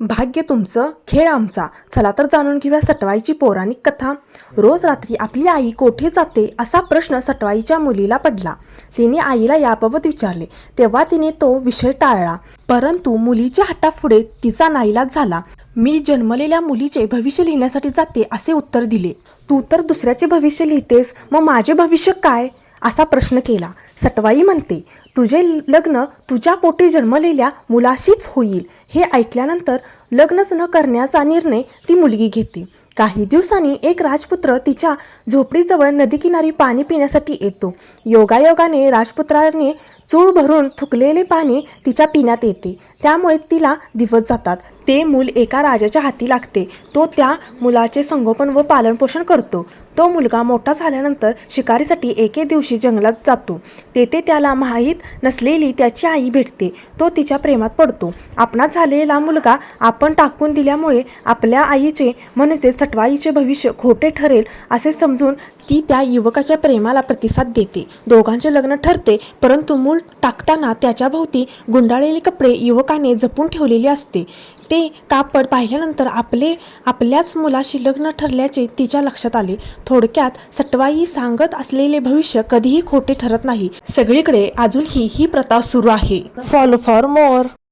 भाग्य तुमचं खेळ आमचा. चला तर जाणून घेऊया सटवाईची पौराणिक कथा. रोज रात्री आपली आई कोठे जाते असा प्रश्न सटवाईच्या मुलीला पडला. तिने आईला याबाबत विचारले. तेव्हा तिने तो विषय टाळला. परंतु मुलीच्या हातापुढे तिचा नाईलाज झाला. मी जन्मलेल्या मुलीचे भविष्य लिहिण्यासाठी जाते असे उत्तर दिले. तू तर दुसऱ्याचे भविष्य लिहितेस. मग माझे भविष्य काय? असा प्रश्न केला. सटवाई म्हणते तुझे लग्न तुझ्या पोटी जन्मलेल्या मुलाशीच होईल. हे ऐकल्यानंतर लग्नच न करण्याचा निर्णय ती मुलगी घेते. काही दिवसांनी एक राजपुत्र तिच्या झोपडीजवळ नदीकिनारी पाणी पिण्यासाठी येतो. योगायोगाने राजपुत्राने चूळ भरून थुकलेले पाणी तिच्या पिण्यात येते. त्यामुळे तिला दिवस जातात. ते मूल एका राजाच्या हाती लागते. तो त्या मुलाचे संगोपन व पालनपोषण करतो. तो मुलगा मोठा झाल्यानंतर शिकारीसाठी एके दिवशी जंगलात जातो. तेथे त्याला माहीत नसलेली त्याची आई भेटते. तो तिच्या प्रेमात पडतो. आपणात झालेला मुलगा आपण टाकून दिल्यामुळे आपल्या आईचे म्हणजे सटवाईचे भविष्य खोटे ठरेल असे समजून ती त्या युवकाच्या प्रेमाला प्रतिसाद देते. दोघांचे लग्न ठरते परंतु मूल टाकताना त्याच्याभोवती गुंडाळलेले कपडे युवकाने जपून ठेवलेले असते. ते कापड पाहिल्यानंतर आपले आपल्याच मुलाशी लग्न ठरल्याचे तिच्या लक्षात आले. थोडक्यात सटवाई सांगत असलेले भविष्य कधीही खोटे ठरत नाही. सगळीकडे अजूनही ही प्रथा सुरू आहे. Follow for more